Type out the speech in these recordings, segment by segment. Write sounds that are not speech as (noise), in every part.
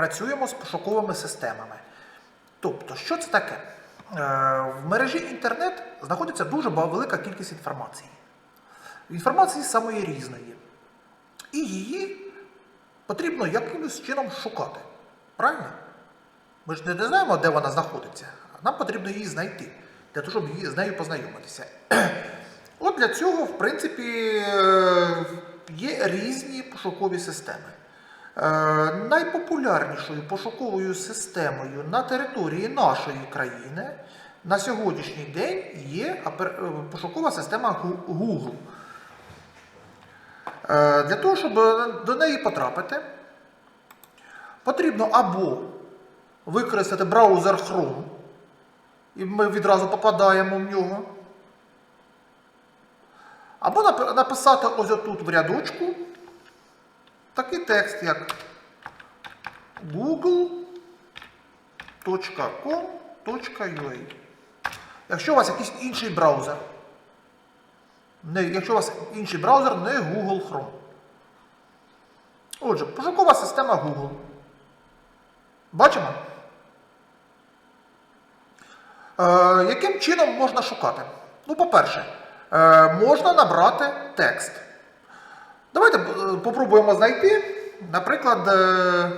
працюємо з пошуковими системами. Тобто, що це таке? Е, В мережі інтернет знаходиться дуже велика кількість інформації. Інформації самої різної. І її потрібно якимось чином шукати. Правильно? Ми ж не знаємо, де вона знаходиться. Нам потрібно її знайти, для того, щоб з нею познайомитися. От для цього, в принципі, е, є різні пошукові системи. Е, Найпопулярнішою пошуковою системою на території нашої країни на сьогоднішній день є е, пошукова система Google. Е, Для того, щоб до неї потрапити, потрібно або використати браузер Chrome, і ми відразу попадаємо в нього. Або написати ось отут в рядочку такий текст, як google.com.ua. Якщо у вас якийсь інший браузер. Не, якщо у вас інший браузер, не Google Chrome. Отже, пошукова система Google. Бачимо? Е, яким чином можна шукати? Ну, по-перше, е, можна набрати текст. Давайте е, попробуємо знайти, наприклад, е,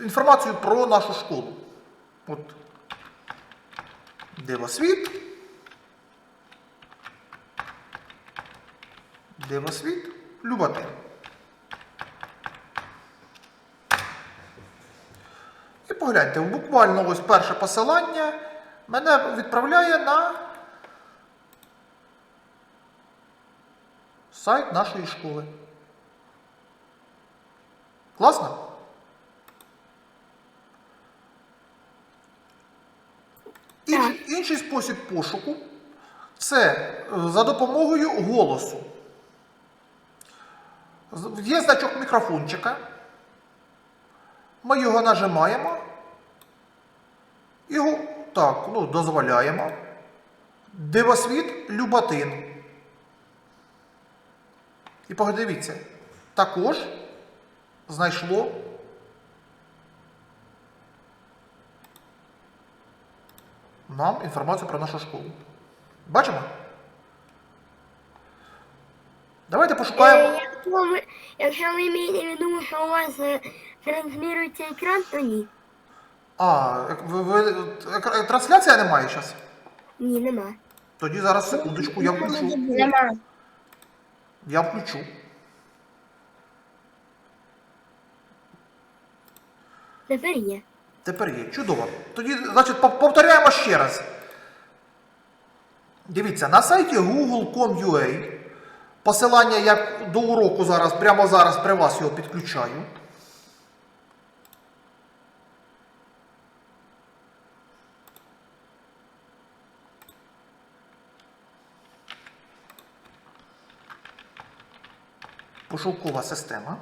інформацію про нашу школу. От. Дивосвіт. Дивосвіт. Люботи. І погляньте, буквально ось перше посилання мене відправляє на сайт нашої школи. Класно? Інший, інший спосіб пошуку це е, за допомогою голосу. Є значок мікрофончика. Ми його нажимаємо. Його так, ну, дозволяємо. Дивосвіт Люботин. І подивіться, також знайшло нам інформацію про нашу школу. Бачимо? Давайте пошукаємо. Е, Якщо ви, якщо ви маєте в виду, що у вас е, транслюється екран, то ні. А, ви, ви, трансляція немає зараз? Ні, нема. Тоді зараз секундочку, я включу. Нема. Я включу. Тепер є. Тепер є. Чудово. Тоді, значить, повторяємо ще раз. Дивіться, на сайті google.com.ua посилання я до уроку зараз, прямо зараз при вас його підключаю. Пошукова система.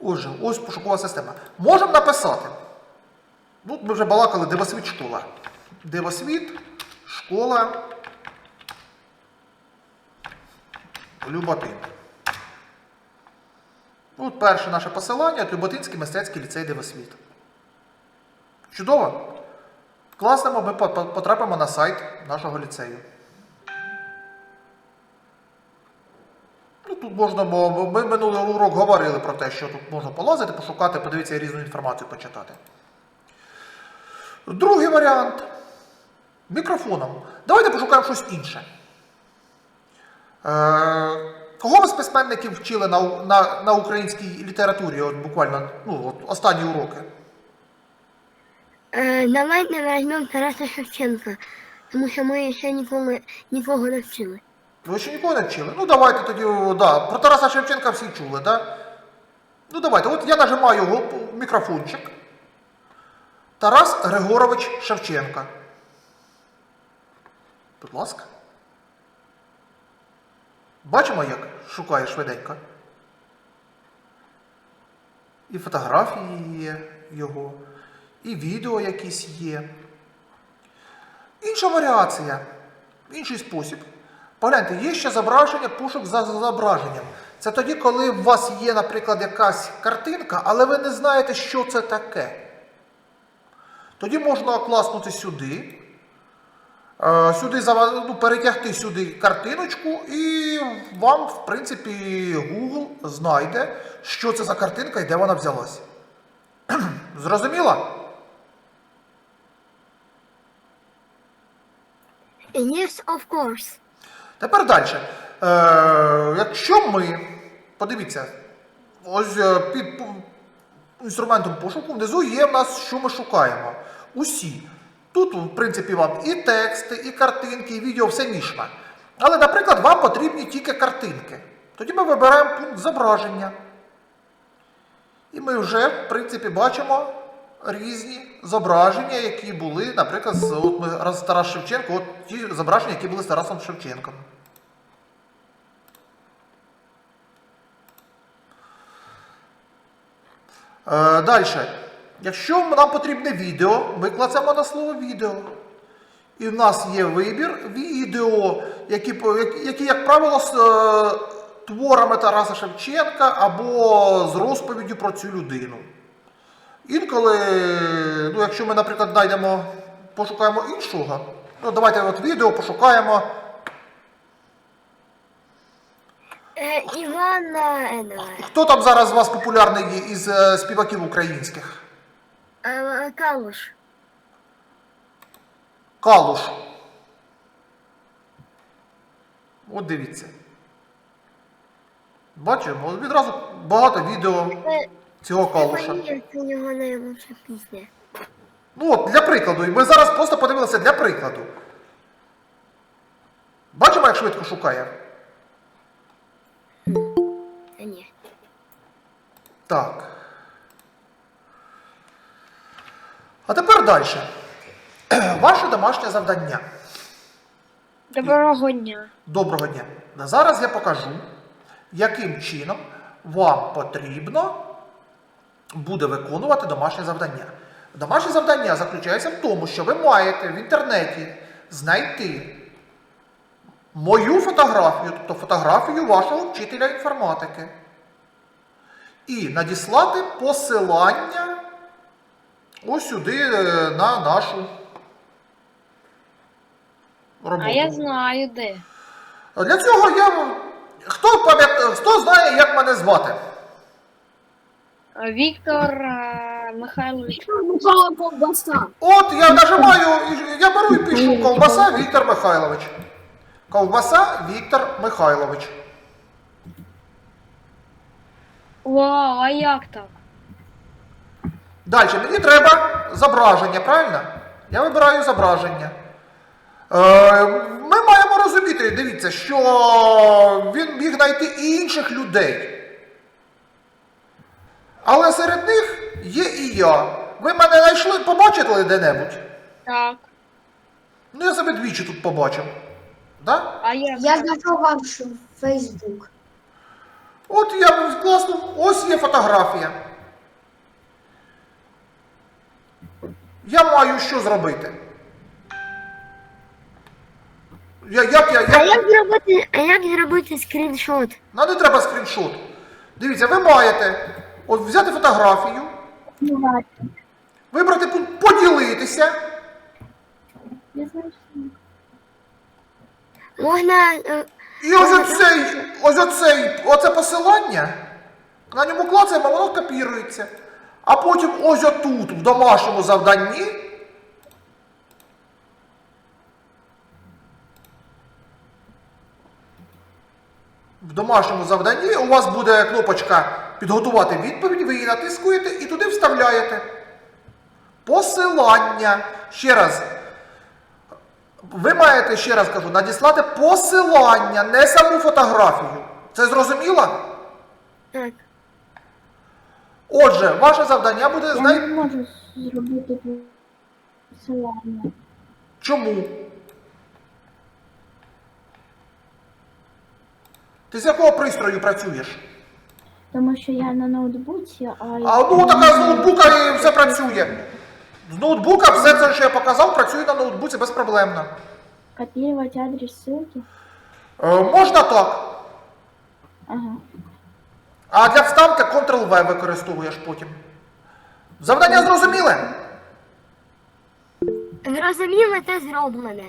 Отже, ось пошукова система. Можемо написати. Ну, ми вже балакали Дивосвіт школа. Дивосвіт, школа. Люботин. От перше наше посилання Люботинський мистецький ліцей Дивосвіт. Чудово. Класно, ми по- по- потрапимо на сайт нашого ліцею. Ну, тут можна, бо ми минулий урок говорили про те, що тут можна полазити, пошукати, подивитися різну інформацію почитати. Другий варіант. Мікрофоном. Давайте пошукаємо щось інше. Е, кого ви з письменників вчили на, на, на українській літературі, от буквально ну, от останні уроки? Е, давайте візьмемо Тараса Шевченка, тому що ми ще ніколи нікого не вчили. Ви ще нікого не вчили? Ну давайте тоді, о, да. Про Тараса Шевченка всі чули, да? Ну давайте, от я нажимаю його мікрофончик. Тарас Григорович Шевченка. Будь ласка. Бачимо, як шукає швиденько. І фотографії його, і відео якісь є. Інша варіація, інший спосіб. Погляньте, є ще зображення, пошук за зображенням. Це тоді, коли у вас є, наприклад, якась картинка, але ви не знаєте, що це таке. Тоді можна класнути сюди, е, сюди ну, перетягти сюди картиночку, і вам, в принципі, Google знайде, що це за картинка і де вона взялась. (clears throat) Зрозуміло? Yes, of course. Тепер далі. Е, якщо ми, подивіться, ось е, під інструментом пошуку внизу є в нас, що ми шукаємо. Усі. Тут, в принципі, вам і тексти, і картинки, і відео, все мішне. Але, наприклад, вам потрібні тільки картинки. Тоді ми вибираємо пункт зображення. І ми вже, в принципі, бачимо різні зображення, які були, наприклад, з от ми раз Тарас Шевченко, от ті зображення, які були з Тарасом Шевченком. Е, Далі. Якщо нам потрібне відео, ми клацаємо на слово відео. І в нас є вибір відео, які, які, як правило, з е, творами Тараса Шевченка або з розповіддю про цю людину. Інколи, ну, якщо ми, наприклад, знайдемо, пошукаємо іншого, ну давайте от відео пошукаємо. Е, Івана Едва. Хто там зараз з вас популярний є із е, співаків українських? Е, Калуш. Калуш. От дивіться. Бачимо, відразу багато відео Це цього калуша. Це його найлучша пісня. Ну от, для прикладу. І ми зараз просто подивилися для прикладу. Бачимо, як швидко шукає? Та ні. Так. А тепер далі. (clears throat) Ваше домашнє завдання. Доброго дня. Доброго дня. Зараз я покажу, яким чином вам потрібно буде виконувати домашнє завдання. Домашнє завдання заключається в тому, що ви маєте в інтернеті знайти мою фотографію, тобто фотографію вашого вчителя інформатики, і надіслати посилання ось сюди е, на нашу роботу. А я знаю де. Для цього я. Хто пам'ятає, хто знає, як мене звати? Віктор е, Михайлович. Михайло Ковбаса. От я нажимаю, і я беру і пишу Ковбаса Віктор Михайлович. Ковбаса Віктор Михайлович. Вау, а як так? Далі мені треба зображення, правильно? Я вибираю зображення. Е, ми маємо розуміти, дивіться, що він міг знайти і інших людей. Але серед них є і я. Ви мене знайшли, побачили де-небудь? Так. Ну, я себе двічі тут побачив. Да? А Я так? знайшов ваш Фейсбук. От я класно, ось є фотографія. Я маю що зробити? Я, як я, А як... як зробити, а як зробити скріншот? Нам не треба скріншот. Дивіться, ви маєте от взяти фотографію, вибрати пункт поділитися. Можна е, І ось оцей, ось оцей, оце посилання, на ньому клацаємо, воно копірується. А потім ось отут, в домашньому завданні, в домашньому завданні у вас буде кнопочка підготувати відповідь, ви її натискуєте і туди вставляєте. Посилання. Ще раз. Ви маєте, ще раз кажу, надіслати посилання, не саму фотографію. Це зрозуміло? так. Отже, ваше завдання буде Я знайти. не можу зробити посилання. Чому? Ти з якого пристрою працюєш? Тому що я на ноутбуці, а, А ну така з ноутбука і все працює. З ноутбука все це, що я показав, працює на ноутбуці безпроблемно. Копировать адрес ссылки. Е, можна так. Ага. А для вставки Ctrl-V використовуєш потім. Завдання зрозуміле? Зрозуміло, це зроблене.